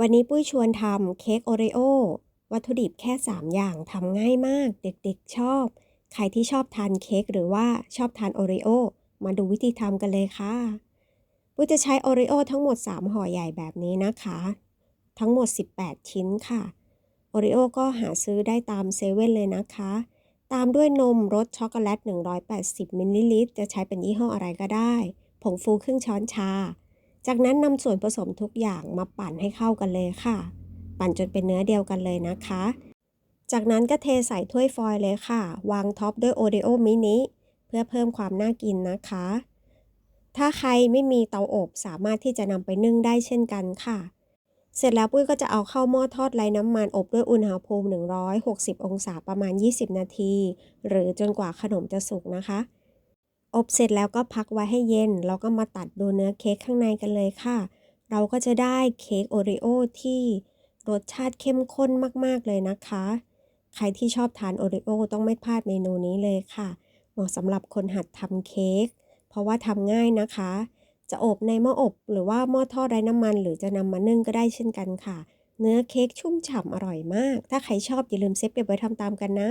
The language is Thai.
วันนี้ปุ้ยชวนทำเค้กโอรีโอวัตถุดิบแค่ 3 อย่างทำง่ายมาก เด็กๆชอบ ใครที่ชอบทานเค้กหรือว่าชอบทานโอรีโอมาดูวิธีทำกันเลยค่ะปุ้ยจะใช้โอรีโอทั้งหมด 3 ห่อใหญ่แบบนี้นะคะ ทั้งหมด 18 ชิ้นค่ะโอรีโอก็หาซื้อได้ตามเซเว่นเลยนะคะ ตามด้วยนมรสช็อกโกแลต 180มิลลิลิตรจะใช้เป็นยี่ห้ออะไรก็ได้ ผงฟูครึ่งช้อนชา จากนั้นนำส่วนผสมทุกอย่างมาปั่นให้เข้ากันเลยค่ะ ปั่นจนเป็นเนื้อเดียวกันเลยนะคะ จากนั้นก็เทใส่ถ้วยฟอยล์เลยค่ะ วางท็อปด้วยโอเดโอมินิเพื่อเพิ่มความน่ากินนะคะ ถ้าใครไม่มีเตาอบสามารถที่จะนำไปนึ่งได้เช่นกันค่ะ เสร็จแล้วปุ้ยก็จะเอาเข้าหม้อทอดไร้น้ำมันอบด้วยอุณหภูมิ 160 องศาประมาณ 20 นาที หรือจนกว่าขนมจะสุกนะคะ อบเสร็จแล้วก็พักไว้ให้เย็น แล้วก็มาตัดดูเนื้อเค้กข้างในกันเลยค่ะ เราก็จะได้เค้กโอรีโอที่รสชาติเข้มข้นมาก ๆ เลยนะคะ ใครที่ชอบทานโอรีโอต้องไม่พลาดเมนูนี้เลยค่ะ เหมาะสำหรับคนหัดทำเค้ก เพราะว่าทำง่ายนะคะ จะอบในหม้ออบหรือว่าหม้อทอดไร้น้ำมัน หรือจะนำมานึ่งก็ได้เช่นกันค่ะ เนื้อเค้กชุ่มฉ่ำอร่อยมาก ถ้าใครชอบอย่าลืมเซฟเก็บไว้ทำตามกันนะ